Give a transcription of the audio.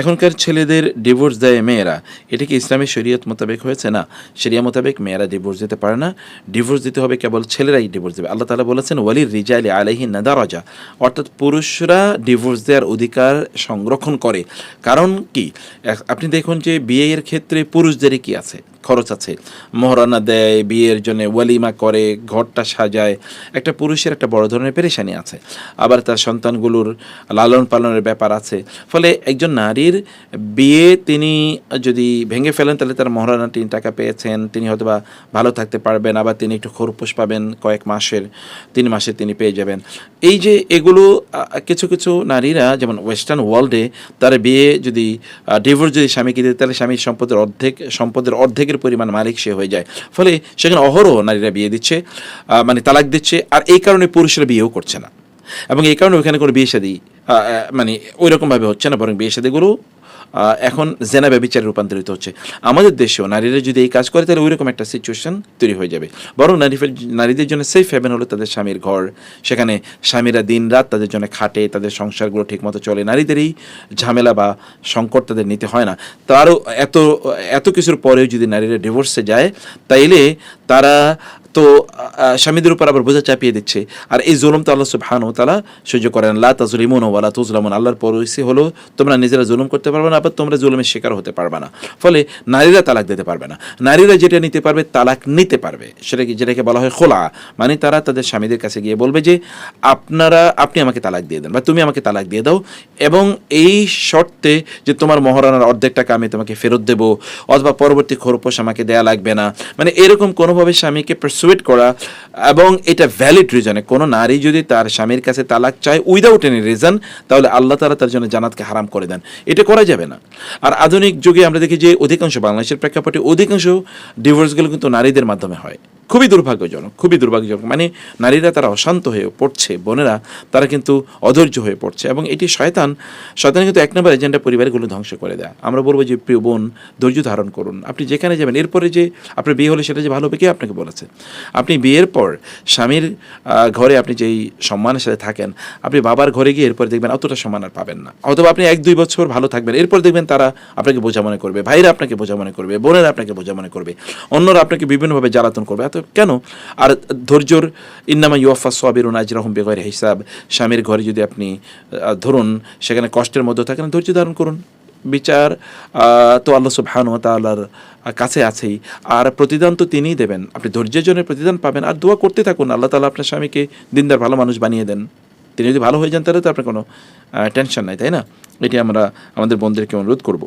এখনকার ছেলেদের ডিভোর্স দেয় মেয়েরা। এটা কি ইসলামের শরীয়ত মোতাবেক হয়েছে? না, শরিয়া মোতাবেক মেয়েরা ডিভোর্স দিতে পারে না। ডিভোর্স দিতে হবে কেবল ছেলেরাই ডিভোর্স দেবে। আল্লাহ তালা বলেছেন, ওয়ালির রিজাইলি আলাইহি নাদারাজা। অর্থাৎ পুরুষরা ডিভোর্স দেওয়ার অধিকার সংরক্ষণ করে। কারণ কি? আপনি দেখুন যে বিয়ের ক্ষেত্রে পুরুষদেরই কি আছে? খরচ আছে। মহারানা দেয়, বিয়ের জন্য ওয়ালিমা করে, ঘরটা সাজায়। একটা পুরুষের একটা বড় ধরনের পেরেশানি আছে। আবার তার সন্তানগুলোর লালন পালনের ব্যাপার আছে। ফলে একজন নারীর বিয়ে তিনি যদি ভেঙে ফেলেন, তাহলে তার মহারানা তিনি টাকা পেয়েছেন, তিনি হয়তোবা ভালো থাকতে পারবেন, আবার তিনি একটু খরপোশ পাবেন কয়েক মাসের, তিন মাসে তিনি পেয়ে যাবেন। এই যে এগুলো কিছু কিছু নারীরা যেমন ওয়েস্টার্ন ওয়ার্ল্ডে তার বিয়ে যদি ডিভোর্স যদি স্বামীকে দিতে, তাহলে স্বামীর সম্পদের অর্ধেক, সম্পদের অর্ধেকের পরিমাণ মালিক সে হয়ে যায়। ফলে সেখানে অহরহ নারীরা বিয়ে দিচ্ছে মানে তালাক দিচ্ছে, আর এই কারণে পুরুষরা বিয়েও করছে না। এবং এই কারণে ওইখানে কোনো বিয়ে সাদী মানে ওই রকমভাবে হচ্ছে না, বরং বিয়ে সাদীগুলো এখন জেনা ব্যবচারে রূপান্তরিত হচ্ছে। আমাদের দেশেও নারীরা যদি এই কাজ করে, তাহলে ওইরকম একটা সিচুয়েশন তৈরি হয়ে যাবে। বরং নারী নারীদের জন্য সেফ হ্যাভেন হলো তাদের স্বামীর ঘর। সেখানে স্বামীরা দিন রাত তাদের জন্য খাটে, তাদের সংসারগুলো ঠিকমতো চলে। নারীদেরই ঝামেলা বা সংকট তাদের নিতে হয় না। তারও এত এত কিছুর পরেও যদি নারীরা ডিভোর্সে যায়, তাইলে তারা তো স্বামীদের উপর আবার বোঝা চাপিয়ে দিচ্ছে। আর এই জুলুম তো আল্লাহ সুবহানাহু ওয়া তাআলা সহ্য করেন লা তাজলিমুন ওয়ালা তুজলামুন আল্লাহর পলিসি হলো, তোমরা নিজেরা জুলুম করতে পারবে না, আবার তোমরা জুলুমের শিকার হতে পারবে না। ফলে নারীরা তালাক দিতে পারবে না। নারীরা যেটা নিতে পারবে, তালাক নিতে পারবে। সেটা কি যেটাকে বলা হয় খোলা। মানে তারা তাদের স্বামীদের কাছে গিয়ে বলবে যে, আপনারা, আপনি আমাকে তালাক দিয়ে দেন বা তুমি আমাকে তালাক দিয়ে দাও। এবং এই শর্তে যে তোমার মহারানার অর্ধেক টাকা আমি তোমাকে ফেরত দেবো, অথবা পরবর্তী খরপোশ আমাকে দেয়া লাগবে না। মানে এরকম কোনোভাবে স্বামীকে পারসুয়েট করা এবং এটা ভ্যালিড রিজনে কোনো নারী যদি তার স্বামীর কাছে তালাক চায় উইদাউট এনি রিজন তাহলে আল্লাহ তালা তার জন্য জানাতকে হারাম করে দেন। এটা করা যাবে না। আর আধুনিক যুগে আমরা দেখি যে অধিকাংশ বাংলাদেশের প্রেক্ষাপটে অধিকাংশ ডিভোর্সগুলো কিন্তু নারীদের মাধ্যমে হয়। খুবই দুর্ভাগ্যজনক খুবই দুর্ভাগ্যজনক। মানে নারীরা তারা অশান্ত হয়ে পড়ছে, বোনেরা তারা কিন্তু অধৈর্য হয়ে পড়ছে এবং এটি শয়তান শয়তান কিন্তু এক নম্বর এজেন্ডা পরিবারগুলো ধ্বংস করে দেয়। আমরা বলব যে, প্রিয় বোন, ধৈর্য ধারণ করুন। আপনি যেখানে যাবেন, এরপরে যে আপনার বিয়ে হলে সেটা যে ভালো হবে কে আপনাকে বলেছে? আপনি বিয়ের পর স্বামীর ঘরে আপনি যেই সম্মানের সাথে থাকেন, আপনি বাবার ঘরে গিয়ে এরপরে দেখবেন অতটা সম্মান আর পাবেন না। অথবা আপনি এক দুই বছর ভালো থাকবেন, এরপর দেখবেন তারা আপনাকে বোঝা মনে করবে, ভাইরা আপনাকে বোঝা মনে করবে, বোনেরা আপনাকে বোঝা মনে করবে, অন্যরা আপনাকে বিভিন্নভাবে জ্বালাতন করবে। এত কেন? আর ধৈর্যর ইন্নামা ইউফা সবির নাজরাহম বেগর হিসাব। স্বামীর ঘরে যদি আপনি ধরুন সেখানে কষ্টের মধ্যে থাকেন, ধৈর্য ধারণ করুন। বিচার তো আল্লাহ সুবহান ও তাআলার কাছে আছেই। আর প্রতিদান তো তিনিই দেবেন। আপনি ধৈর্যের জন্য প্রতিদান পাবেন। আর দোয়া করতে থাকুন। আল্লাহ তাআলা আপনার স্বামীকে দিনদার ভালো মানুষ বানিয়ে দেন। তিনি যদি ভালো হয়ে যান, তাহলে তো আপনার কোনো টেনশন নাই, তাই না? এটি আমরা আমাদের বন্ধুদেরকে অনুরোধ করব।